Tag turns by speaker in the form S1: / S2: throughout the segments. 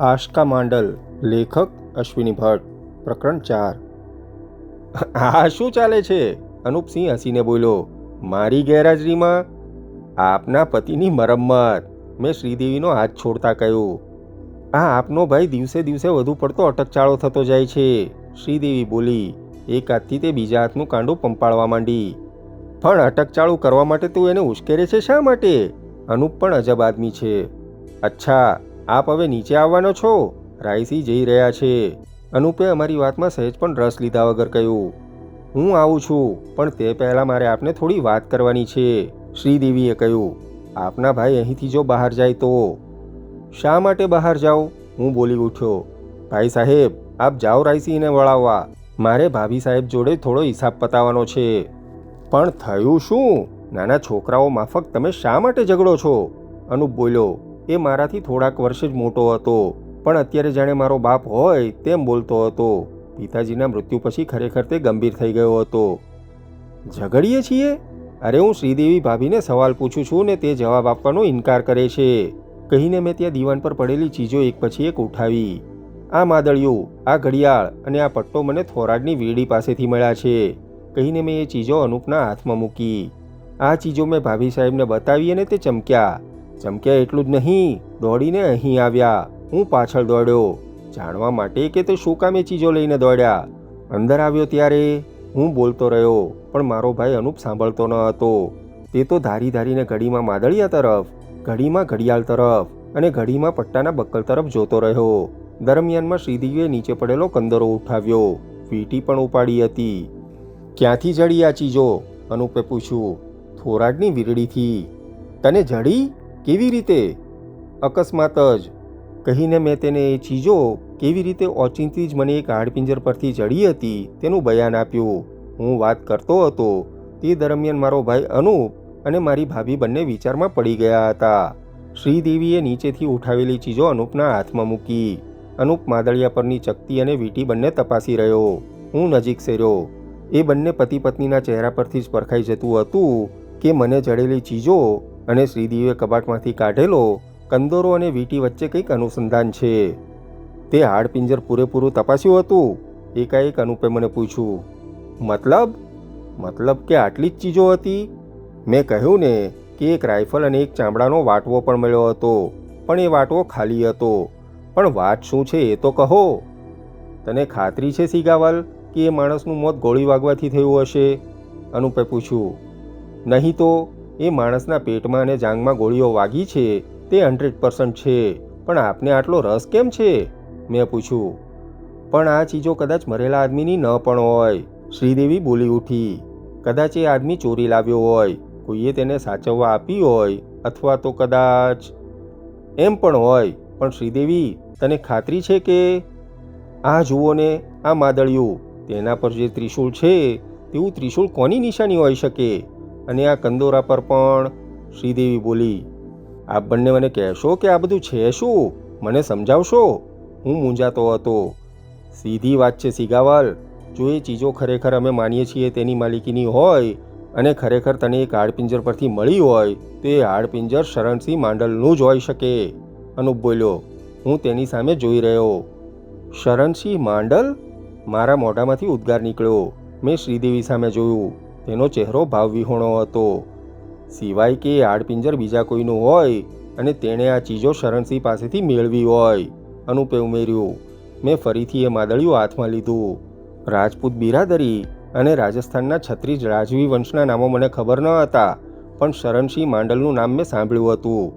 S1: આશકા માંડલ, લેખક અશ્વિની ભટ્ટ, પ્રકરણ ચાર. આ શું ચાલે છે? અનુપસિંહ હસીને બોલ્યો, મારી ગેરહાજરીમાં આપના પતિની મરમ્મત. મેં શ્રીદેવીનો હાથ છોડતા કહ્યું, આ આપનો ભાઈ દિવસે દિવસે વધુ પડતો અટકચાળો થતો જાય છે. શ્રીદેવી બોલી, એક હાથથી તે બીજા હાથનું કાંડું પંપાળવા માંડી. પણ અટકચાળું કરવા માટે તું એને ઉશ્કેરે છે શા માટે? અનુપ પણ અજબ આદમી છે. અચ્છા આપ હવે નીચે આવવાનો છો? રાયસી જઈ રહ્યા છે. અનુપે અમારી વાતમાં સહેજ પણ રસ લીધા વગર કહ્યું, હું આવું છું, પણ તે પહેલાં મારે આપને થોડી વાત કરવાની છે. શ્રીદેવીએ કહ્યું, આપના ભાઈ અહીંથી જો બહાર જાય તો? શા માટે બહાર જાઓ? હું બોલી ઉઠ્યો, ભાઈ સાહેબ, આપ જાઓ રાયસીને વળાવવા. મારે ભાભી સાહેબ જોડે થોડો હિસાબ પતાવવાનો છે. પણ થયું શું? નાના છોકરાઓ માફક તમે શા માટે ઝઘડો છો? અનુપ બોલ્યો એ મારાથી થોડાક વર્ષે જ મોટો હતો. પણ અત્યારે જાણે મારો બાપ હોય તેમ બોલતો હતો. પિતાજીના મૃત્યુ પછી ખરેખર તે ગંભીર થઈ ગયો હતો. ઝઘડીએ છીએ? અરે હું શ્રીદેવી ભાભીને સવાલ પૂછું છું ને તે જવાબ આપવાનો ઇનકાર કરે છે. કહીને મેં ત્યાં દીવાન પર પડેલી ચીજો એક પછી એક ઉઠાવી. આ માદળિયું, આ ઘડિયાળ અને આ પટ્ટો મને થોરાડની વીડી પાસેથી મળ્યા છે. કહીને મેં એ ચીજો અનુપના હાથમાં મૂકી. આ ચીજો મેં ભાભી સાહેબને બતાવી અને તે ચમક્યા. ચમક્યા એટલું જ નહીં. દોડીને અહીં આવ્યા. હું પાછળ દોડ્યો. જાણવા માટે કે તે શું કામે ચીજો લઈને દોડ્યા. અંદર આવ્યો ત્યારે હું બોલતો રહ્યો, પણ મારો ભાઈ અનુપ સાંભળતો ન હતો. તે તો ધારી ધારીને ઘડીમાં માદળિયા તરફ, ઘડીમાં ઘડિયાળ તરફ અને ઘડીમાં પટ્ટાના બક્કલ તરફ જોતો રહ્યો. દરમિયાનમાં શ્રીદેવીએ નીચે પડેલો કંદરો ઉઠાવ્યો. વીટી પણ ઉપાડી હતી. ક્યાંથી જડી આ ચીજો? અનુપે પૂછ્યું. થોરાડની વીરડીથી. તને જડી? કેવી રીતે અકસ્માત જ કહીને મેં તેને એ ચીજો કેવી રીતે ઓચિંતી જ મને એક હાડપિંજર પરથી જડી હતી તેનું બયાન આપ્યું. હું વાત કરતો હતો, તે દરમિયાન મારો ભાઈ અનુપ અને મારી ભાભી બંને વિચારમાં પડી ગયા હતા. શ્રીદેવીએ નીચેથી ઉઠાવેલી ચીજો અનુપના હાથમાં મૂકી. અનુપ માદળિયા પરની ચકતી અને વીંટી બંને તપાસી રહ્યો. હું નજીક સેર્યો એ બંને પતિ પત્નીના ચહેરા પરથી જ પરખાઈ જતું હતું કે મને જડેલી ચીજો અને શ્રીદેવીએ કબાટમાંથી કાઢેલો કંદોરો અને વીંટી વચ્ચે કંઈક અનુસંધાન છે. તે હાડપિંજર પૂરેપૂરું તપાસ્યું હતું. એકાએક અનુપે મને પૂછ્યું, મતલબ? મતલબ કે આટલી જ ચીજો હતી? મેં કહ્યું ને કે એક રાઇફલ અને એક ચામડાનો વાટવો પણ મળ્યો હતો, પણ એ વાટવો ખાલી હતો. પણ વાત શું છે એ તો કહો. તને ખાતરી છે સિગાવલ કે એ માણસનું મોત ગોળી વાગવાથી થયું હશે? અનુપે પૂછ્યું, નહીં તો એ માણસના પેટમાં અને જાંગમાં ગોળીઓ વાગી છે, તે હંડ્રેડ પર્સન્ટ છે. પણ આપને આટલો રસ કેમ છે? મેં પૂછ્યું. પણ આ ચીજો કદાચ મરેલા આદમીની ન પણ હોય. શ્રીદેવી બોલી ઉઠી. કદાચ એ આદમી ચોરી લાવ્યો હોય, કોઈએ તેને સાચવવા આપી હોય, અથવા તો કદાચ એમ પણ હોય. પણ શ્રીદેવી, તને ખાતરી છે કે? આ જુઓ ને, આ માદળિયું. તેના પર જે ત્રિશૂળ છે, તેવું ત્રિશૂળ કોની નિશાની હોઈ શકે? અને આ કંદોરા પર પણ શ્રીદેવી બોલી, આપ બંને મને કહેશો કે આ બધું છે શું? મને સમજાવશો? હું મૂંઝાતો હતો. સીધી વાત છે સિગાવાલ. જો એ ચીજો ખરેખર અમે માનીએ છીએ તેની માલિકીની હોય અને ખરેખર તને એક હાડપિંજર પરથી મળી હોય, તો એ હાડપિંજર શરણસિંહ માંડલનું જ હોઈ શકે. અનુપ બોલ્યો, હું તેની સામે જોઈ રહ્યો. શરણસિંહ માંડલ? મારા મોઢામાંથી ઉદ્ગાર નીકળ્યો. મેં શ્રીદેવી સામે જોયું. તેનો ચહેરો ભાવવિહોણો હતો. સિવાય કે આડપિંજર બીજા કોઈનું હોય અને તેણે આ ચીજો શરણસિંહ પાસેથી મેળવી હોય, અનુપે ઉમેર્યું, મેં ફરીથી એ માદળિયું હાથમાં લીધું. રાજપૂત બિરાદરી અને રાજસ્થાનના છત્રીજ રાજવી વંશના નામો મને ખબર ન હતા, પણ શરણસિંહ માંડલનું નામ મેં સાંભળ્યું હતું.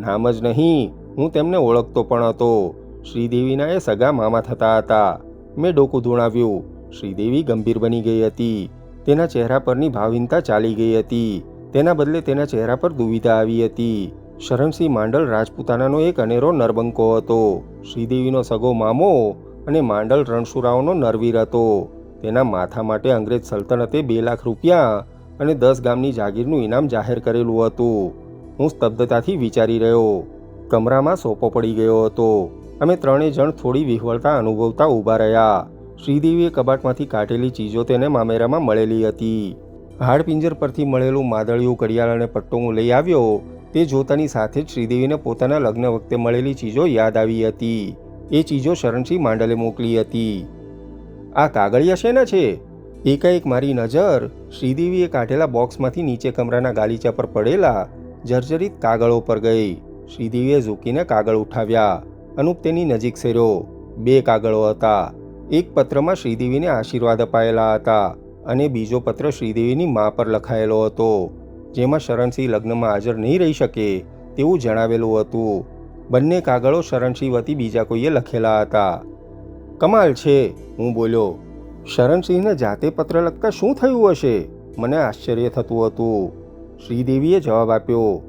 S1: નામ જ નહીં, હું તેમને ઓળખતો પણ હતો. શ્રીદેવીના એ સગા મામા થતા હતા. મેં ડોકું ધૂણાવ્યું. શ્રીદેવી ગંભીર બની ગઈ હતી. તેના ચહેરા પરની ભાવિનતા ચાલી ગઈ હતી. તેના બદલે તેના ચહેરા પર દુવિધા આવી હતી. શરણસિંહ માંડલ રાજપૂતાનાનો એક અનેરો નરબંકો હતો. શ્રીદેવીનો સગો મામો અને માંડલ રણસુરાઓનો નરવીર હતો. તેના માથા માટે અંગ્રેજ સલ્તનતે બે લાખ રૂપિયા અને દસ ગામની જાગીરનું ઇનામ જાહેર કરેલું હતું. હું સ્તબ્ધતાથી વિચારી રહ્યો. કમરામાં સોપો પડી ગયો હતો. અમે ત્રણેય જણ થોડી વિહવળતા અનુભવતા ઊભા રહ્યા. શ્રીદેવીએ કબાટમાંથી કાઢેલી ચીજો તેને મામેરામાં મળેલી હતી. હાડપિંજર પરથી મળેલું માદળિયું, ઘડિયાળ અને પટ્ટો હું લઈ આવ્યો. તે જોતાની સાથે જ શ્રીદેવીને પોતાના લગ્ન વખતે મળેલી ચીજો યાદ આવી હતી. એ ચીજો શરણસિંહ માંડલે મોકલી હતી. આ કાગળિયા શેના છે? એકાએક મારી નજર શ્રીદેવીએ કાઢેલા બોક્સમાંથી નીચે કમરાના ગાલીચા પર પડેલા જર્જરિત કાગળો પર ગઈ. શ્રીદેવીએ ઝૂકીને કાગળ ઉઠાવ્યા અનુપ તેની નજીક શેર્યો. બે કાગળો હતા. એક પત્રમાં શ્રીદેવીને આશીર્વાદ અપાયેલા હતા અને બીજો પત્ર શ્રીદેવીની મા પર લખાયેલો હતો. જેમાં શરણસિંહ લગ્નમાં હાજર નહીં રહી શકે તેવું જણાવેલું હતું. બંને કાગળો શરણસિંહ વતી બીજા કોઈએ લખેલા હતા. કમાલ છે, હું બોલ્યો. શરણસિંહને જાતે પત્ર લખતા શું થયું હશે? મને આશ્ચર્ય થતું હતું. શ્રીદેવીએ જવાબ આપ્યો.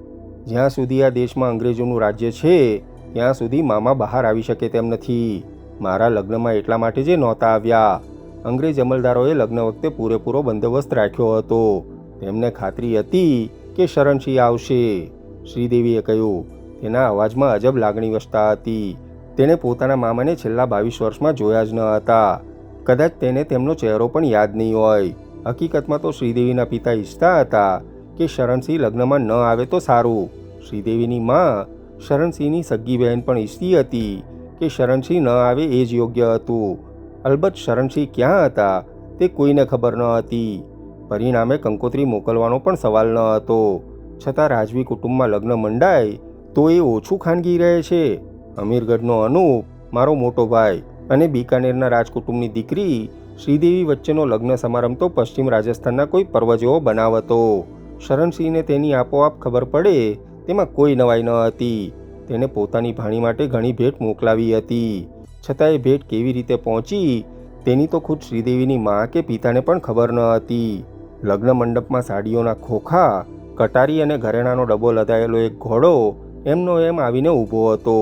S1: જ્યાં સુધી આ દેશમાં અંગ્રેજોનું રાજ્ય છે, ત્યાં સુધી મામા બહાર આવી શકે તેમ નથી. મારા લગ્નમાં એટલા માટે જે નહોતા આવ્યા. અંગ્રેજ અમલદારોએ લગ્ન વખતે પૂરેપૂરો બંદોબસ્ત રાખ્યો હતો. તેમને ખાતરી હતી કે શરણસિંહ આવશે. શ્રીદેવીએ કહ્યું, તેના અવાજમાં અજબ લાગણી વસતા હતી. તેણે પોતાના મામાને છેલ્લા બાવીસ વર્ષમાં જોયા જ ન હતા. કદાચ તેને તેમનો ચહેરો પણ યાદ નહીં હોય. હકીકતમાં તો શ્રીદેવીના પિતા ઈચ્છતા હતા કે શરણસિંહ લગ્નમાં ન આવે તો સારું. શ્રીદેવીની માં શરણસિંહની સગ્ગી બહેન પણ ઈચ્છતી હતી. કે શરણસિંહ ન આવે એ જ યોગ્ય હતું. અલબત્ત શરણસિંહ ક્યાં હતા તે કોઈને ખબર ન હતી. પરિણામે કંકોત્રી મોકલવાનો પણ સવાલ ન હતો. છતાં રાજવી કુટુંબમાં લગ્ન મંડાય તો એ ઓછું ખાનગી રહે છે. અમીરગઢનો અનુપ, મારો મોટો ભાઈ અને બિકાનેરના રાજકુટુંબની દીકરી શ્રીદેવી વચ્ચેનો લગ્ન સમારંભ તો પશ્ચિમ રાજસ્થાનના કોઈ પર્વ જેવો બનાવ હતો. શરણસિંહને તેની આપોઆપ ખબર પડે તેમાં કોઈ નવાઈ ન હતી. તેણે પોતાની ભાણી માટે ઘણી ભેટ મોકલાવી હતી. છતાં એ ભેટ કેવી રીતે પહોંચી, તેની તો ખુદ શ્રીદેવીની મા કે પિતાને પણ ખબર ન હતી. લગ્ન મંડપમાં સાડીઓના ખોખા, કટારી અને ઘરેણાનો ડબ્બો લદાયેલો એક ઘોડો એમનો એમ આવીને ઊભો હતો.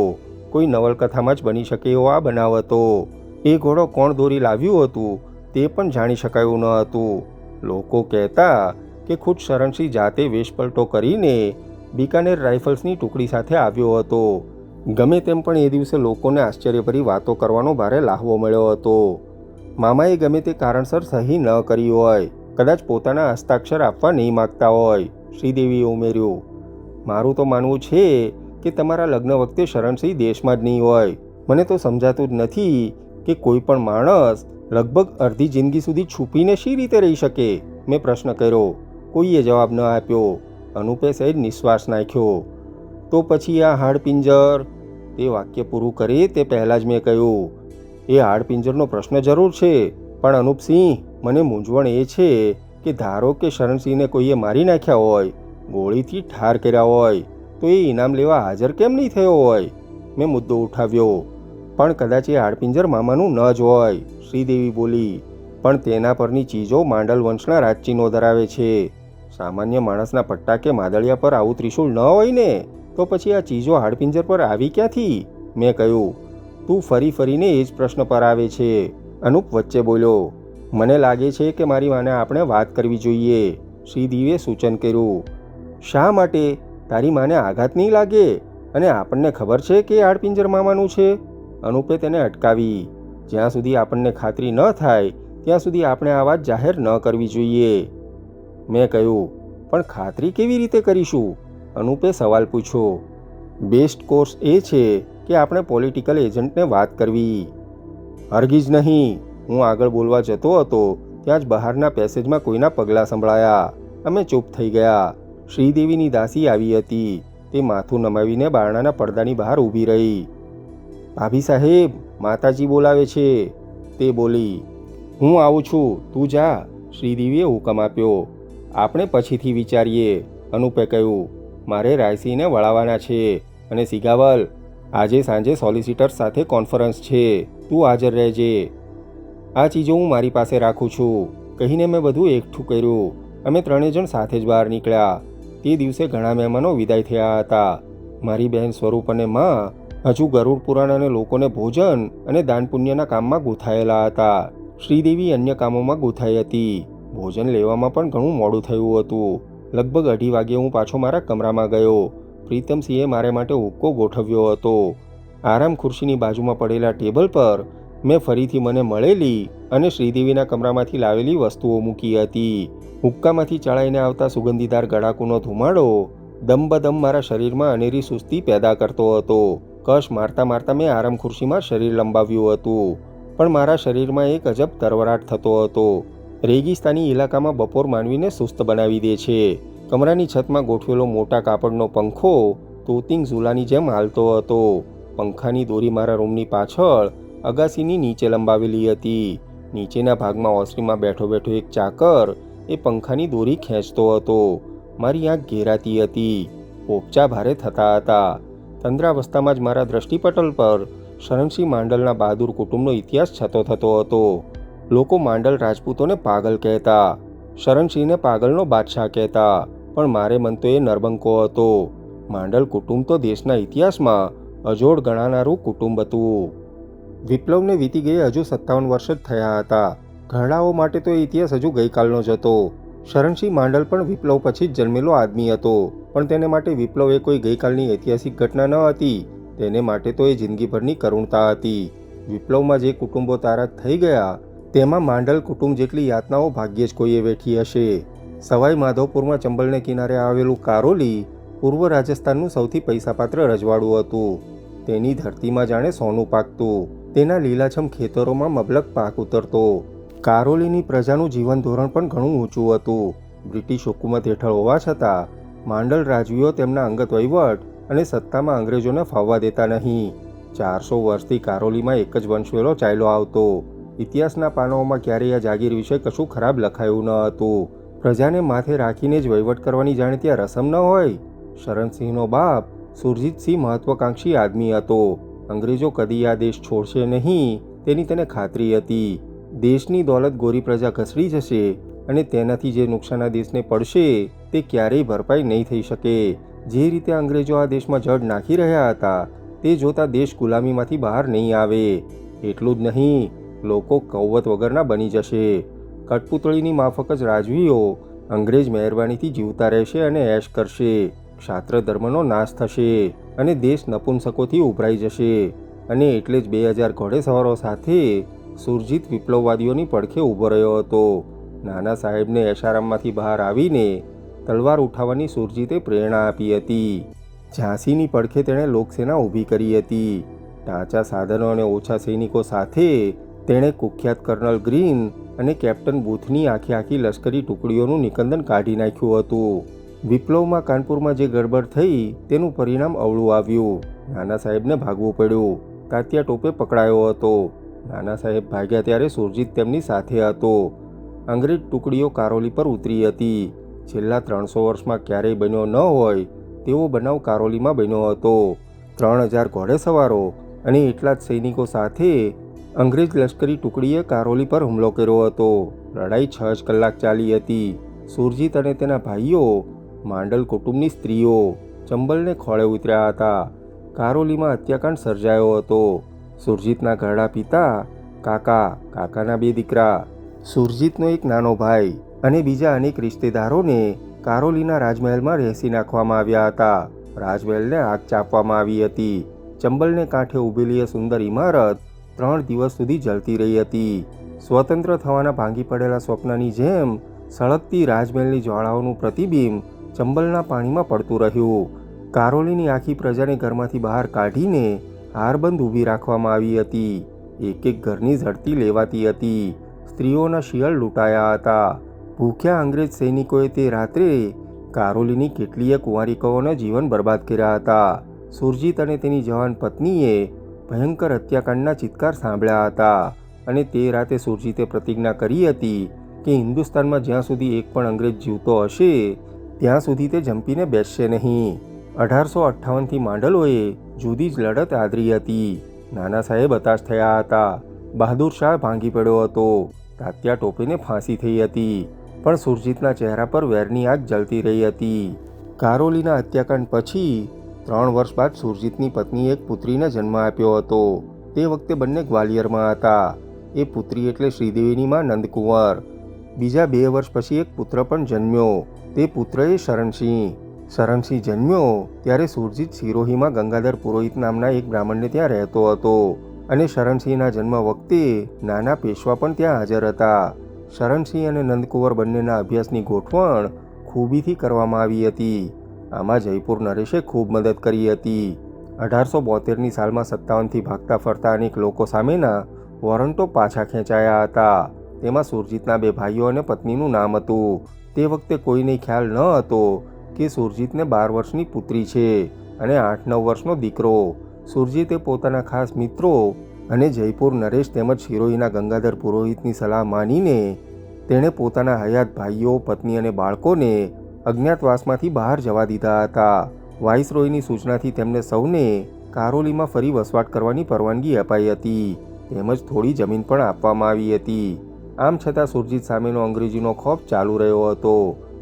S1: કોઈ નવલકથામાં જ બની શકે એવો આ બનાવ હતો. એ ઘોડો કોણ દોરી લાવ્યું હતું, તે પણ જાણી શકાયું ન હતું. લોકો કહેતા કે ખુદ શરણસિંહ જાતે વેશપલટો કરીને બિકાનેર રાઇફલ્સની ટુકડી સાથે આવ્યો હતો. ગમે તેમ પણ એ દિવસે લોકોને આશ્ચર્યભરી વાતો કરવાનો ભારે લાહવો મળ્યો હતો. મામાએ ગમે તે કારણસર સહી ન કરી હોય, કદાચ પોતાના હસ્તાક્ષર આપવા નહીં માગતા હોય, શ્રીદેવીએ ઉમેર્યું. મારું તો માનવું છે કે તમારા લગ્ન વખતે શરણસિંહ દેશમાં જ નહીં હોય. મને તો સમજાતું જ નથી કે કોઈ પણ માણસ લગભગ અડધી જિંદગી સુધી છુપીને શી રીતે રહી શકે? મેં પ્રશ્ન કર્યો. કોઈએ જવાબ ન આપ્યો. અનુપે સહિત નિશ્વાસ નાખ્યો. તો પછી આ હાડપિંજર, તે વાક્ય પૂરું કરે તે પહેલાં જ મેં કહ્યું. એ હાડપિંજરનો પ્રશ્ન જરૂર છે, પણ અનુપસિંહ, મને મૂંઝવણ એ છે કે ધારો કે શરણસિંહને કોઈએ મારી નાખ્યા હોય, ગોળીથી ઠાર કર્યા હોય, તો એ ઇનામ લેવા હાજર કેમ નહીં થયો હોય? મેં મુદ્દો ઉઠાવ્યો. પણ કદાચ એ હાડપિંજર મામાનું ન જ હોય, શ્રીદેવી બોલી. પણ તેના પરની ચીજો માંડલ વંશના રાજચિહ્નો ધરાવે છે. સામાન્ય માણસના પટ્ટા કે માદળિયા પર આવું ત્રિશૂળ ન હોય ને, તો પછી આ ચીજો હાડપિંજર પર આવી ક્યાંથી? મેં કહ્યું, તું ફરી ફરીને એ જ પ્રશ્ન પર આવે છે. અનુપ વચ્ચે બોલ્યો, મને લાગે છે કે મારી માને આપણે વાત કરવી જોઈએ. શ્રીદીવે સૂચન કર્યું, શા માટે? તારી માને આઘાત નહીં લાગે? અને આપણને ખબર છે કે હાડપિંજર મામાનું છે? અનુપે તેને અટકાવી, જ્યાં સુધી આપણને ખાતરી ન થાય, ત્યાં સુધી આપણે આ વાત જાહેર ન કરવી જોઈએ. મેં કહ્યું, પણ ખાતરી કેવી રીતે કરીશું? અનુપે સવાલ પૂછ્યો બેસ્ટ કોર્સ એ છે કે આપણે પોલિટિકલ એજન્ટને વાત કરવી. હરગીજ નહીં, હું આગળ બોલવા જતો હતો, ત્યાં જ બહારના પેસેજમાં કોઈના પગલાં સંભળાયા. અમે ચૂપ થઈ ગયા. શ્રીદેવીની દાસી આવી હતી. તે માથું નમાવીને બારણાના પડદાની બહાર ઊભી રહી. ભાભી સાહેબ, માતાજી બોલાવે છે. તે બોલી, હું આવું છું. તું જા. શ્રીદેવીએ હુકમ આપ્યો. આપણે પછીથી વિચારીએ. અનુપે કહ્યું, મારે રાયસીને વળાવવાના છે અને સિગાવલ, આજે સાંજે સોલિસિટર સાથે કોન્ફરન્સ છે. તું હાજર રહેજે. આ ચીજો હું મારી પાસે રાખું છું. કહીને મેં બધું એકઠું કર્યું. અમે ત્રણેય જણ સાથે જ બહાર નીકળ્યા. તે દિવસે ઘણા મહેમાનો વિદાય થયા હતા. મારી બહેન સ્વરૂપ અને માં હજુ ગરુડ પુરાણ અને લોકોને ભોજન અને દાન પુણ્યના કામમાં ગૂંથાયેલા હતા. શ્રીદેવી અન્ય કામોમાં ગૂંથાઈ હતી. ભોજન લેવામાં પણ ઘણું મોડું થયું હતું. લગભગ અઢી વાગે હું પાછો મારા કમરામાં ગયો. પ્રીતમસિંહે મારે માટે હુક્કો ગોઠવ્યો હતો. આરામ ખુરશીની બાજુમાં પડેલા ટેબલ પર મેં ફરીથી મને મળેલી અને શ્રીદેવીના કમરામાંથી લાવેલી વસ્તુઓ મૂકી હતી. હુક્કામાંથી ચડાઈને આવતા સુગંધીદાર ગળાકુનો ધુમાડો દમબદમ મારા શરીરમાં અનેરી સુસ્તી પેદા કરતો હતો. કશ મારતા મારતા મેં આરામ ખુરશીમાં શરીર લંબાવ્યું હતું. પણ મારા શરીરમાં એક અજબ તરવરાટ થતો હતો. રેગિસ્તાની ઇલાકામાં બપોર માનવીને સુસ્ત બનાવી દે છે. કમરાની છતમાં ગોઠવેલો મોટા કાપડનો પંખો તોતિંગ ઝૂલાની જેમ હાલતો હતો. પંખાની દોરી મારા રૂમની પાછળ અગાસીની નીચે લંબાવેલી હતી. નીચેના ભાગમાં ઓસરીમાં બેઠો બેઠો એક ચાકર એ પંખાની દોરી ખેંચતો હતો. મારી આંખ ઘેરાતી હતી. પોપચા ભારે થતા હતા. તંદ્રાવસ્થામાં જ મારા દ્રષ્ટિપટલ પર શરણસિંહ માંડલના બહાદુર કુટુંબનો ઇતિહાસ છતો થતો હતો. લોકો માંડલ રાજપૂતોને પાગલ કહેતા, શરણસિંહને પાગલનો બાદશાહ કહેતા, પણ મારે મન તો એ નરબંકો હતો. માંડલ કુટુંબ તો દેશના ઇતિહાસમાં અજોડ ગણાનારું કુટુંબ હતું. વિપ્લવને વીતી ગઈ હજુ સત્તાવન વર્ષ જ થયા હતા. ઘરડાઓ માટે તો એ ઇતિહાસ હજુ ગઈકાલનો જ હતો. શરણસિંહ માંડલ પણ વિપ્લવ પછી જ જન્મેલો આદમી હતો, પણ તેને માટે વિપ્લવ એ કોઈ ગઈકાલની ઐતિહાસિક ઘટના ન હતી. તેને માટે તો એ જિંદગીભરની કરુણતા હતી. વિપ્લવમાં જે કુટુંબો તારા થઈ ગયા તેમાં માંડલ કુટુંબ જેટલી યાતનાઓ ભાગ્યે જ કોઈએ વેઠી હશે. સવાઈ માધવપુરમાં ચંબલને કિનારે આવેલું કારોલી પૂર્વ રાજસ્થાનનું સૌથી પૈસાપાત્ર રજવાડું હતું. તેની ધરતીમાં જાણે સોનું પાકતું. તેના લીલાછમ ખેતરોમાં મબલક પાક ઉતરતો. કારોલીની પ્રજાનું જીવન ધોરણ પણ ઘણું ઊંચું હતું. બ્રિટિશ હુકુમત હેઠળ હોવા છતાં, માંડલ રાજવીઓ તેમના અંગત વહીવટ અને સત્તામાં અંગ્રેજોને ફાવવા દેતા નહીં. ચારસો વર્ષથી કારોલીમાં એક જ વંશવેલો ચાલ્યો આવતો. ઇતિહાસના પાનાઓમાં ક્યારેય આ જાગીર વિશે કશું ખરાબ લખાયું ન હતું. પ્રજાને માથે રાખીને જ વહીવટ કરવાની જાણે ત્યાં રસમ ન હોય. શરણસિંહનો બાપ સુરજીતસિંહ મહત્વાકાંક્ષી આદમી હતો. અંગ્રેજો કદી આ દેશ છોડશે નહીં, તેની તેને ખાતરી હતી. દેશની દોલત ગોરી પ્રજા ઘસડી જશે અને તેનાથી જે નુકસાન આ દેશને પડશે, તે ક્યારેય ભરપાઈ નહીં થઈ શકે. જે રીતે અંગ્રેજો આ દેશમાં જડ નાખી રહ્યા હતા, તે જોતા દેશ ગુલામીમાંથી બહાર નહીં આવે. એટલું જ નહીં લોકો કૌવત વગરના બની જશે. કઠપુતળીની માફક જ રાજવીઓ અંગ્રેજ મહેરબાનીથી જીવતા રહેશે અને એશ કરશે. ક્ષાત્ર ધર્મનો નાશ થશે અને દેશ નપુંસકોથી ઉભરાઈ જશે. અને એટલે જ બે હજાર ઘોડેસવારો સાથે સુરજીત વિપ્લવવાદીઓની પડખે ઊભો રહ્યો હતો. નાના સાહેબને એશારામમાંથી બહાર આવીને તલવાર ઉઠાવવાની સુરજીતે પ્રેરણા આપી હતી. ઝાંસીની પડખે તેણે લોકસેના ઊભી કરી હતી. ટાંચા સાધનો અને ઓછા સૈનિકો સાથે તેણે કુખ્યાત કર્નલ ગ્રીન અને કેપ્ટન બૂથની આખી આખી લશ્કરી ટુકડીઓનું નિકંદન કાઢી નાખ્યું હતું. વિપ્લવમાં કાનપુરમાં જે ગડબડ થઈ તેનું પરિણામ અવળું આવ્યું. નાના સાહેબને ભાગવું પડ્યું. તાત્યા ટોપે પકડાયો હતો. નાના સાહેબ ભાગ્યા ત્યારે સુરજીત તેમની સાથે હતો. અંગ્રેજ ટુકડીઓ કારોલી પર ઉતરી હતી. છેલ્લા ત્રણસો વર્ષમાં ક્યારેય બન્યો ન હોય તેવો બનાવ કારોલીમાં બન્યો હતો. ત્રણ હજાર ઘોડેસવારો અને એટલા જ સૈનિકો સાથે અંગ્રેજ લશ્કરી ટુકડીએ કારોલી પર હુમલો કર્યો હતો. લડાઈ છ જ કલાક ચાલી હતી. સુરજીત અને તેના ભાઈઓ, માંડલ કુટુંબની સ્ત્રીઓ, ચંબલને ખોળે ઉતર્યા હતા. કારોલીમાં હત્યાકાંડ સર્જાયો હતો. સુરજીતના ઘરડા પિતા, કાકા, કાકાના બે દીકરા, સુરજીતનો એક નાનો ભાઈ અને બીજા અનેક રિશ્તેદારોને કારોલીના રાજમહેલમાં રહેસી નાખવામાં આવ્યા હતા. રાજમહેલને આગ ચાપવામાં આવી હતી. ચંબલને કાંઠે ઊભેલી સુંદર ઇમારત ત્રણ દિવસ સુધી જલતી રહી હતી. સ્વતંત્ર થવાના ભાંગી પડેલા સ્વપ્નની જેમ સળગતી રાજમહેલની જ્વાળાઓનું પ્રતિબિંબ ચંબલના પાણીમાં પડતું રહ્યું. કારોલીની આખી પ્રજાને ઘરમાંથી બહાર કાઢીને હારબંધ ઊભી રાખવામાં આવી હતી. એક એક ઘરની ઝડતી લેવાતી હતી. સ્ત્રીઓના શિયળ લૂંટાયા હતા. ભૂખ્યા અંગ્રેજ સૈનિકોએ તે રાત્રે કારોલીની કેટલીય કુંવારિકાઓના જીવન બરબાદ કર્યા હતા. સુરજીત અને તેની જવાન પત્નીએ ભયંકર હત્યાકાંડના ચિત્કાર સાંભળ્યા હતા અને તે રાતે સુરજીતે પ્રતિજ્ઞા કરી હતી કે હિન્દુસ્તાનમાં જ્યાં સુધી એક પણ અંગ્રેજ જીવતો હશે, ત્યાં સુધી તે જંપીને બેસશે નહીં. અઢારસો અઠ્ઠાવનથી માંડલોએ જુદી જ લડત આદરી હતી. નાના સાહેબ હતાશ થયા હતા. બહાદુર શાહ ભાંગી પડ્યો હતો. તાત્યા ટોપીને ફાંસી થઈ હતી. પણ સુરજીતના ચહેરા પર વેરની આગ જલતી રહી હતી. કારોલીના હત્યાકાંડ પછી ત્રણ વર્ષ બાદ સુરજીતની પત્નીએ એક પુત્રીને જન્મ આપ્યો હતો. તે વખતે બંને ગ્વાલિયરમાં હતા. એ પુત્રી એટલે શ્રીદેવીની માં નંદકુંવર. બીજા બે વર્ષ પછી એક પુત્ર પણ જન્મ્યો. તે પુત્ર એ શરણસિંહ. શરણસિંહ જન્મ્યો ત્યારે સુરજીત સિરોહીમાં ગંગાધર પુરોહિત નામના એક બ્રાહ્મણને ત્યાં રહેતો હતો અને શરણસિંહના જન્મ વખતે નાના પેશવા પણ ત્યાં હાજર હતા. શરણસિંહ અને નંદકુંવર બંનેના અભ્યાસની ગોઠવણ ખૂબીથી કરવામાં આવી હતી. આમાં જયપુર નરેશે ખૂબ મદદ કરી હતી. અઢારસો બોતેરની સાલમાં સત્તાવનથી ભાગતા ફરતા અનેક લોકો સામેના વોરંટો પાછા ખેંચાયા હતા. તેમાં સુરજીતના બે ભાઈઓ અને પત્નીનું નામ હતું. તે વખતે કોઈને ખ્યાલ ન હતો કે સુરજીતને બાર વર્ષની પુત્રી છે અને આઠ નવ વર્ષનો દીકરો. સુરજીતે પોતાના ખાસ મિત્રો અને જયપુર નરેશ તેમજ શિરોહીના ગંગાધર પુરોહિતની સલાહ માનીને તેણે પોતાના હયાત ભાઈઓ, પત્ની અને બાળકોને અજ્ઞાતવાસમાંથી બહાર જવા દીધા હતા. વાઇસરોયની સૂચનાથી તેમને સૌને કારોલીમાં ફરી વસવાટ કરવાની પરવાનગી અપાઈ હતી. તેમજ થોડી જમીન પણ આપવામાં આવી હતી. આમ છતાં સુરજીત સામેનો અંગ્રેજીનો ખોફ ચાલુ રહ્યો હતો.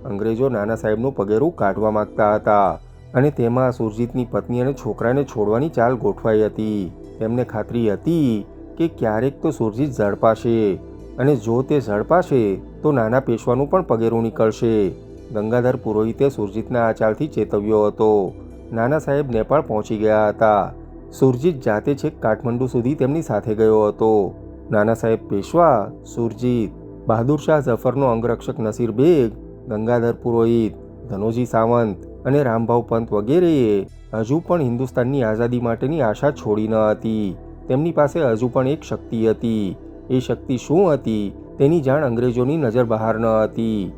S1: અંગ્રેજો નાના સાહેબનું પગેરું કાઢવા માંગતા હતા અને તેમાં સુરજીતની પત્ની અને છોકરાને છોડવાની ચાલ ગોઠવાઈ હતી. તેમને ખાતરી હતી કે ક્યારેક તો સુરજીત ઝડપાશે અને જો તે ઝડપાશે તો નાના પેશવાનું પણ પગેરું નીકળશે. ગંગાધર પુરોહિતે સુરજીતના આ ચાલથી ચેતવ્યો હતો. નાના સાહેબ નેપાળ પહોંચી ગયા હતા. સુરજીત જાતે છેક કાઠમંડુ સુધી તેમની સાથે ગયો હતો. નાના સાહેબ પેશવા, સુરજીત, બહાદુર શાહ ઝફરનો અંગરક્ષક નસીર બેગ, ગંગાધર પુરોહિત, ધનોજી સાવંત અને રામભાવ પંત વગેરેએ હજુ પણ હિન્દુસ્તાનની આઝાદી માટેની આશા છોડી ન હતી. તેમની પાસે હજુ પણ એક શક્તિ હતી. એ શક્તિ શું હતી તેની જાણ અંગ્રેજોની નજર બહાર ન હતી.